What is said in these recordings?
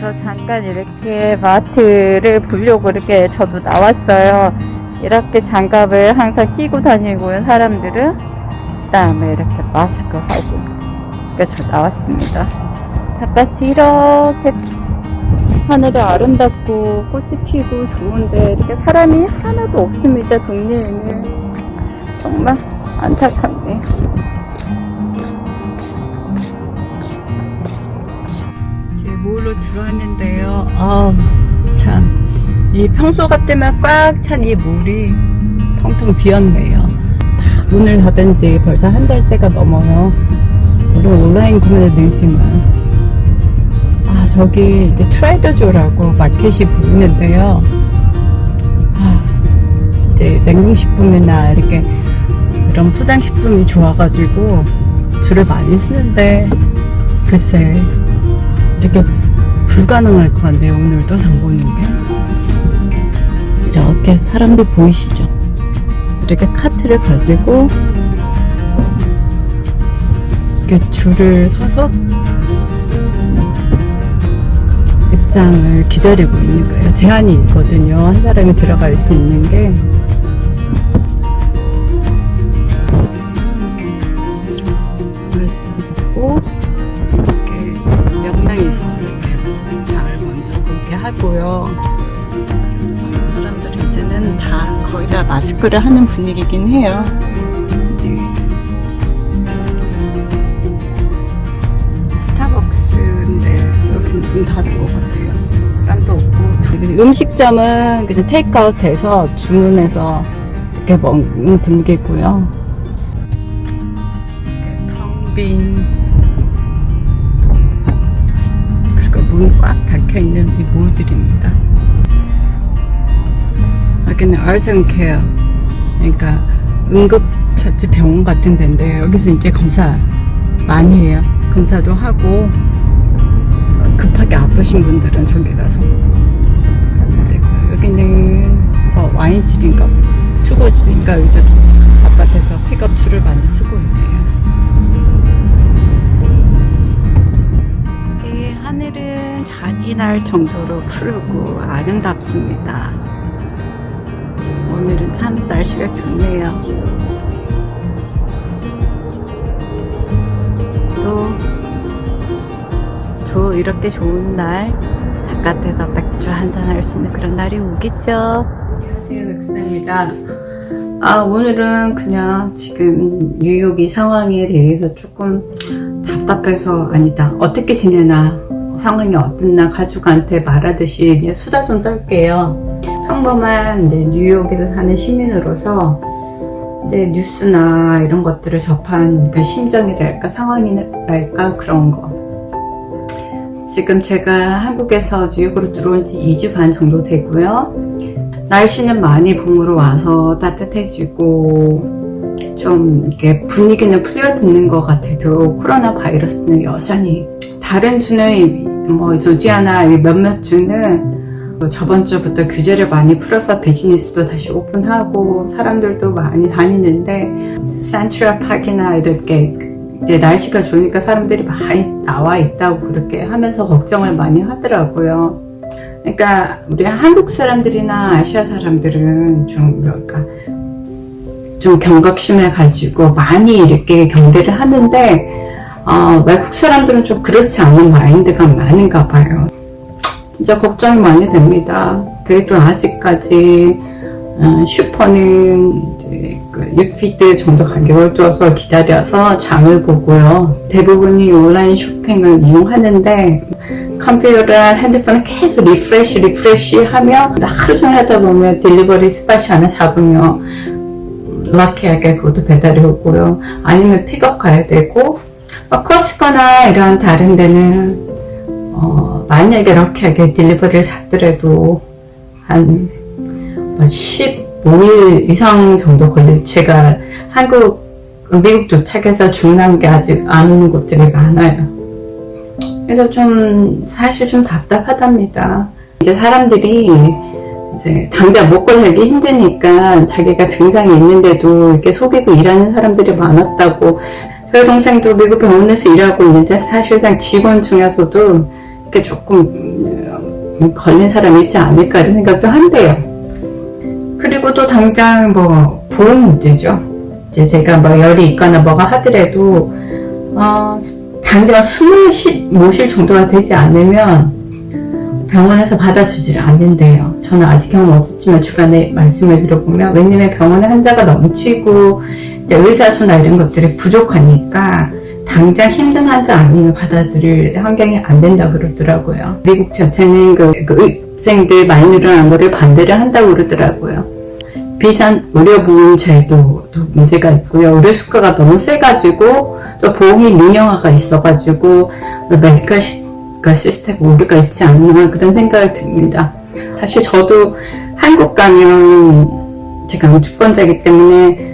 그래서 잠깐 이렇게 마트를 보려고 이렇게 저도 나왔어요. 이렇게 장갑을 항상 끼고 다니고요, 사람들은. 그 다음에 이렇게 마스크 하고. 그러니까 저 나왔습니다. 바깥이 이렇게 하늘이 아름답고 꽃이 피고 좋은데 이렇게 사람이 하나도 없습니다, 동네에는. 정말 안타깝네요. 제 몰로 들어왔는데요. 아우, 참. 이 평소 같으면 꽉 찬이 몰이 텅텅 비었네요. 다 문을 닫은 지 벌써 한 달새가 넘어요. 물론 온라인 구매도 늘지만. 아, 저기 이제 트레이더조라고 마켓이 보이는데요. 아, 이제 냉동식품이나 이렇게 이런 포장식품이 좋아가지고 줄을 많이 쓰는데 글쎄 이렇게 불가능할 것 같네요. 오늘도 장 보는 게. 이렇게 사람들 보이시죠? 이렇게 카트를 가지고 이렇게 줄을 서서 입장을 기다리고 있는 거예요. 제한이 있거든요. 한 사람이 들어갈 수 있는 게. 사람들이 이제는 다 거의 다 마스크를 하는 분위기긴 해요. 이제 스타벅스인데 여기는 문 닫은 것 같아요. 사람도 없고 두- 음식점은 그냥 테이크아웃해서 주문해서 이렇게 먹는 분위기고요. 텅빈 그리고 문꽉 닫혀 있는 이 몰들입니다. 여기는 얼슨케어. 그러니까 응급처치 병원 같은 데인데 여기서 이제 검사 많이 해요. 검사도 하고 급하게 아프신 분들은 저기 가서 하면 되고요. 여기는 뭐 와인집인가 투고집인가 여기도 바깥에서 픽업 줄을 많이 쓰고 있네요. 이 하늘은 잔인할 정도로 푸르고 아름답습니다 오늘은 참 날씨가 좋네요. 또, 저 이렇게 좋은 날, 바깥에서 맥주 한잔 할 수 있는 그런 날이 오겠죠? 안녕하세요, 백수입니다. 아, 오늘은 그냥 지금 뉴욕이 상황에 대해서 조금 답답해서, 아니다. 어떻게 지내나, 상황이 어떻나 가족한테 말하듯이 그냥 수다 좀 떨게요. 평범한 이제 뉴욕에서 사는 시민으로서 이제 뉴스나 이런 것들을 접한 그 심정이랄까 상황이랄까 그런 거. 지금 제가 한국에서 뉴욕으로 들어온 지 2주 반 정도 되고요. 날씨는 많이 봄으로 와서 따뜻해지고 좀 이렇게 분위기는 풀려드는 것 같아도 코로나 바이러스는 여전히 다른 주는 뭐 조지아나 몇몇 주는 저번 주부터 규제를 많이 풀어서 비즈니스도 다시 오픈하고 사람들도 많이 다니는데 센트럴 파크나 이렇게 이제 날씨가 좋으니까 사람들이 많이 나와 있다고 그렇게 하면서 걱정을 많이 하더라고요. 그러니까 우리 한국 사람들이나 아시아 사람들은 좀 뭐랄까 좀 경각심을 가지고 많이 이렇게 경계를 하는데 어, 외국 사람들은 좀 그렇지 않은 마인드가 많은가 봐요. 진짜 걱정이 많이 됩니다. 그래도 아직까지 어, 슈퍼는 이제 그 6피트 정도 가격을 줘서 기다려서 장을 보고요. 대부분이 온라인 쇼핑을 이용하는데 컴퓨터랑 핸드폰을 계속 리프레시 리프레시 하며 하루 종일 하다 보면 딜리버리 스팟이 하나 잡으면 럭키하게 그것도 배달이 오고요. 아니면 픽업 가야 되고 뭐 코스코나 이런 다른 데는 어, 만약에 럭키하게 딜리버리를 잡더라도 한 15일 이상 정도 걸릴 제가 한국 미국 도착해서 주문한 게 아직 안 오는 곳들이 많아요. 그래서 좀 사실 좀 답답하답니다. 이제 사람들이 이제 당장 먹고 살기 힘드니까 자기가 증상이 있는데도 이렇게 속이고 일하는 사람들이 많았다고 저희 동생도 미국 병원에서 일하고 있는데 사실상 직원 중에서도 게 조금 음, 걸린 사람이 있지 않을까 이런 생각도 한대요. 그리고 또 당장 뭐 보험 문제죠. 이제 제가 뭐 열이 있거나 뭐가 하더라도 어, 당장 숨을 쉬, 모실 정도가 되지 않으면 병원에서 받아주지를 않는데요. 저는 아직 경험 없었지만 주간에 말씀을 들어보면 왜냐면 병원에 환자가 넘치고 의사수나 이런 것들이 부족하니까 당장 힘든 환자 아니면 받아들일 환경이 안 된다 그러더라고요. 미국 자체는 그, 그 의생들 많이 늘어난 거를 반대를 한다고 그러더라고요. 비싼 의료보험 제도도 문제가 있고요. 의료 수가가 너무 세가지고 또 보험이 민영화가 있어가지고 메디컬 시, 그 시스템 오류가 있지 않나 그런 생각이 듭니다. 사실 저도 한국 가면 제가 영주권자이기 때문에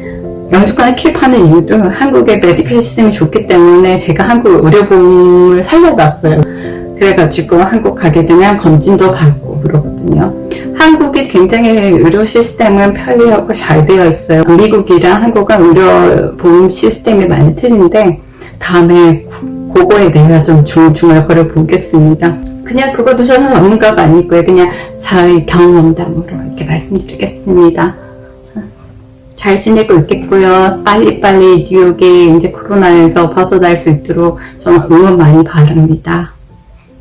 영주권을 킵하는 이유도 한국의 메디컬 시스템이 좋기 때문에 제가 한국 의료보험을 살려놨어요. 그래가지고 한국 가게 되면 검진도 받고 그러거든요. 한국이 굉장히 의료 시스템은 편리하고 잘 되어 있어요. 미국이랑 한국은 의료 보험 시스템이 많이 틀린데 다음에 그거에 대해서 좀 걸어 보겠습니다. 그냥 그것도 저는 전문가가 아니고요. 그냥 저의 경험담으로 이렇게 말씀드리겠습니다. 잘 지내고 있겠고요. 빨리빨리 뉴욕이 이제 코로나에서 벗어날 수 있도록 저는 응원 많이 바랍니다.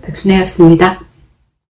백순혜였습니다.